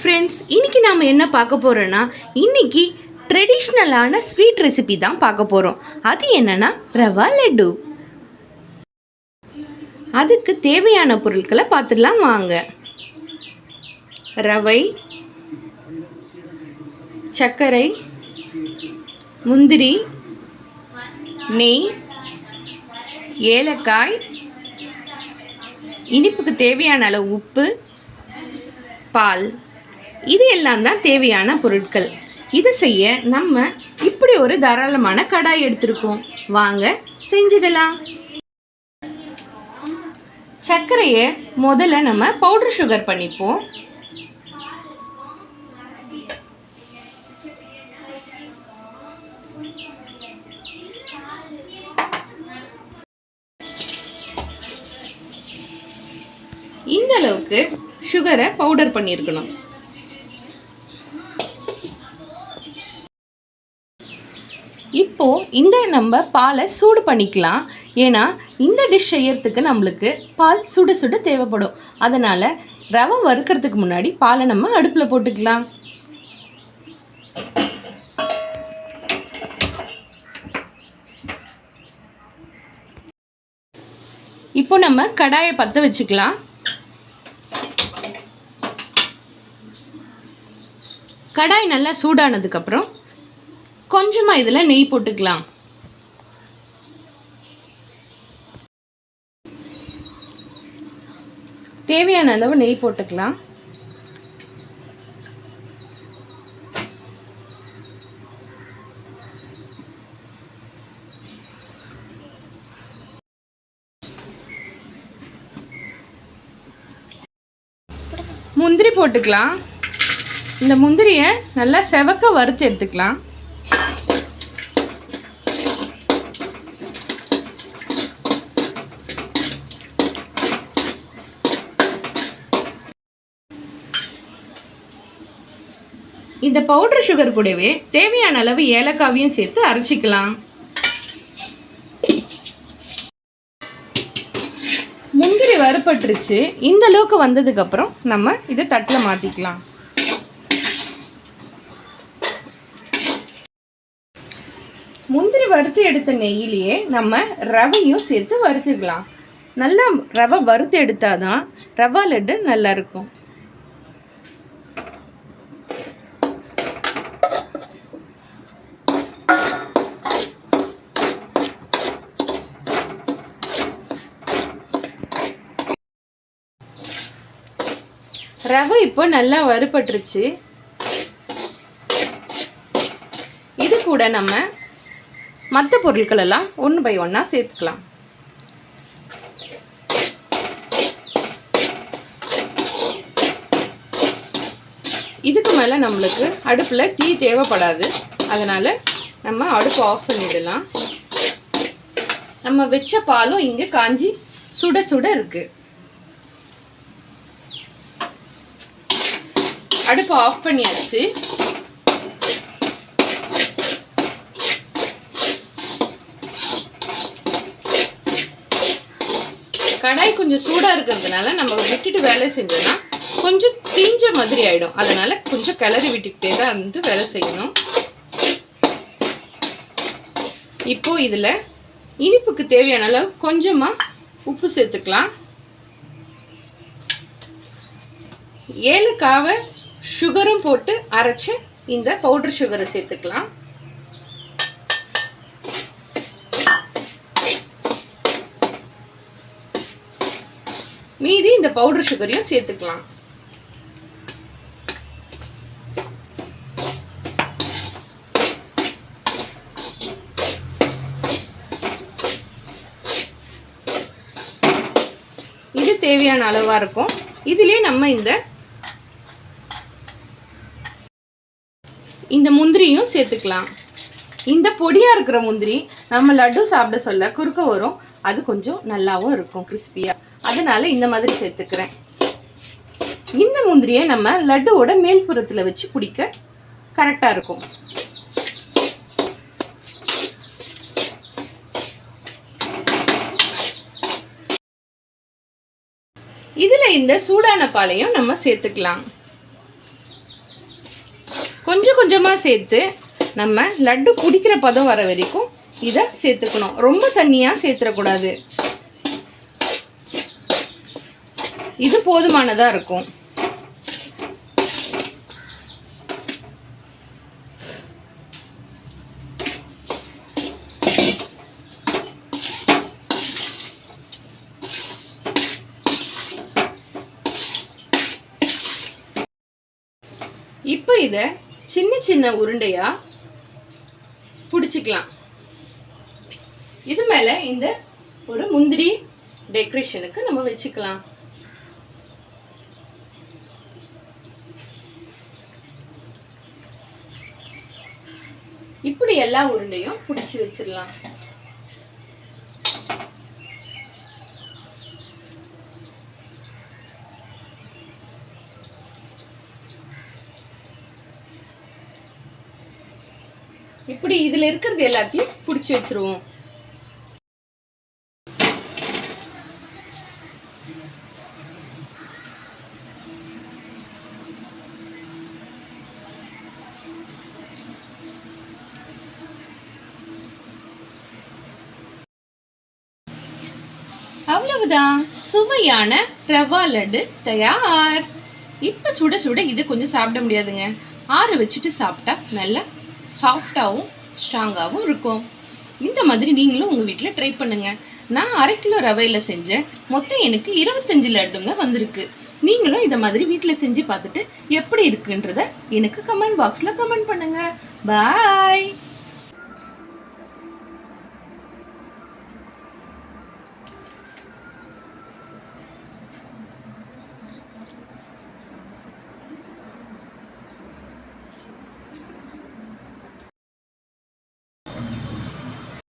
Friends இன்றைக்கி நாம் என்ன பார்க்க போகிறோன்னா இன்றைக்கி ட்ரெடிஷ்னலான ஸ்வீட் ரெசிபி தான் பார்க்க போகிறோம் அது என்னென்னா ரவா லட்டு. அதுக்கு தேவையான பொருட்களை பார்த்துடலாம் வாங்க. ரவை சர்க்கரை முந்திரி நெய் ஏலக்காய் இனிப்புக்கு தேவையான அளவு உப்பு பால். இது எல்லாம் தான் தேவையான பொருட்கள். இது செய்ய நம்ம இப்படி ஒரு தாராளமான கடாய் எடுத்திருக்கோம். வாங்க செஞ்சிடலாம். சர்க்கரையை முதல்ல நம்ம பவுடர் சுகர் பண்ணிப்போம். இந்த அளவுக்கு சுகரை பவுடர் பண்ணியிருக்கணும் இப்போ இந்த நம்ம பாலை சூடு பண்ணிக்கலாம். ஏன்னா இந்த டிஷ் செய்யறதுக்கு நம்மளுக்கு பால் சுட சுட தேவைப்படும். அதனால் ரவை வறுக்கிறதுக்கு முன்னாடி பாலை நம்ம அடுப்பில் போட்டுக்கலாம். இப்போ நம்ம கடாயை பற்ற வச்சுக்கலாம். கடாய் நல்லா சூடானதுக்கப்புறம் கொஞ்சமாக இதில் நெய் போட்டுக்கலாம். தேவையான அளவு நெய் போட்டுக்கலாம். முந்திரி போட்டுக்கலாம். இந்த முந்திரியை நல்லா செவக்க வறுத்து எடுத்துக்கலாம். இந்த பவுடர் சுகர் கூடவே தேவையான அளவு ஏலக்காவையும் சேர்த்து அரைச்சிக்கலாம். முந்திரி வறுபட்டுருச்சு. இந்த அளவுக்கு வந்ததுக்கப்புறம் நம்ம இதை தட்டில் மாற்றிக்கலாம் முந்திரி வறுத்து எடுத்த நெய்யிலேயே நம்ம ரவையும் சேர்த்து வறுத்துக்கலாம். நல்லா ரவை வறுத்து எடுத்தாதான் ரவா லட்டு நல்லா ரவை இப்போ நல்லா வறுபட்டுருச்சு. இது கூட நம்ம மற்ற பொருட்கள் எல்லாம் ஒன்று பை ஒன்றா சேர்த்துக்கலாம். இதுக்கு மேலே நம்மளுக்கு அடுப்பில் தீ தேவைப்படாது. அதனால் நம்ம அடுப்பு ஆஃப் பண்ணிடலாம். நம்ம வச்ச பாலும் இங்கே காஞ்சி சுட சுட இருக்குது அடுப்பு ஆஃப் பண்ணியாச்சு. கடாய் கொஞ்சம் சூடாக இருக்கிறதுனால நம்ம விட்டுட்டு வேலை செஞ்சோன்னா கொஞ்சம் தீஞ்ச மாதிரி ஆகிடும் அதனால் கொஞ்சம் கிளறி விட்டுக்கிட்டே தான் வந்து வேலை செய்யணும். இப்போ இதில் இனிப்புக்கு தேவையான அளவு கொஞ்சமாக உப்பு சேர்த்துக்கலாம். ஏலக்காவை சுகரும் போட்டு அரைச்சி இந்த பவுடர் சுகரை சேர்த்துக்கலாம். மீதி இந்த பவுடர் சுகரையும் சேர்த்துக்கலாம். இது தேவையான அளவாக இருக்கும். இதுலேயே நம்ம இந்த இந்த முந்திரியும் சேர்த்துக்கலாம். இந்த பொடியாக இருக்கிற முந்திரி நம்ம லட்டு சாப்பிட சொல்ல குறுக்க வரும். அது கொஞ்சம் நல்லாவும் இருக்கும் கிறிஸ்பியாக அதனால் இந்த மாதிரி சேர்த்துக்கிறேன். இந்த முந்திரியை நம்ம லட்டுவோட மேல்புறத்தில் வச்சு பிடிக்க கரெக்டாக இருக்கும். இதில் இந்த சூடான பாலையும் நம்ம சேர்த்துக்கலாம். கொஞ்சம் கொஞ்சமாக சேர்த்து நம்ம லட்டு பிடிக்கிற பதம் வர வரைக்கும் இதை சேர்த்துக்கணும். ரொம்ப தண்ணியாக சேர்த்துடக்கூடாது. இது போதுமானதாக இருக்கும். இப்போ இதை சின்ன சின்ன உருண்டையாக பிடிச்சிக்கலாம். இது மேலே இந்த ஒரு முந்திரி டெக்கரேஷனுக்கு நம்ம வச்சுக்கலாம். இப்படி எல்லா உருண்டையும் பிடிச்சி வச்சிடலாம். இப்படி இதுல இருக்கிறது எல்லாத்தையும் பிடிச்சி வச்சிருவோம். அவ்வளவுதான். சுவையான ரவா லட்டு தயார். இப்போ சுட சுட இது கொஞ்சம் சாப்பிட முடியாதுங்க. ஆற வச்சுட்டு சாப்பிட்டா நல்லா சாஃப்டாகவும் ஸ்ட்ராங்காகவும் இருக்கும். இந்த மாதிரி நீங்களும் உங்கள் வீட்டில் ட்ரை பண்ணுங்கள் நான் அரை கிலோ ரவையில் செஞ்சேன் மொத்தம் எனக்கு இருபத்தஞ்சு லட்டுங்க வந்திருக்கு. நீங்களும் இதை மாதிரி வீட்டில் செஞ்சு பார்த்துட்டு எப்படி இருக்குன்றத எனக்கு கமெண்ட் பாக்ஸில் கமெண்ட் பண்ணுங்கள் பாய்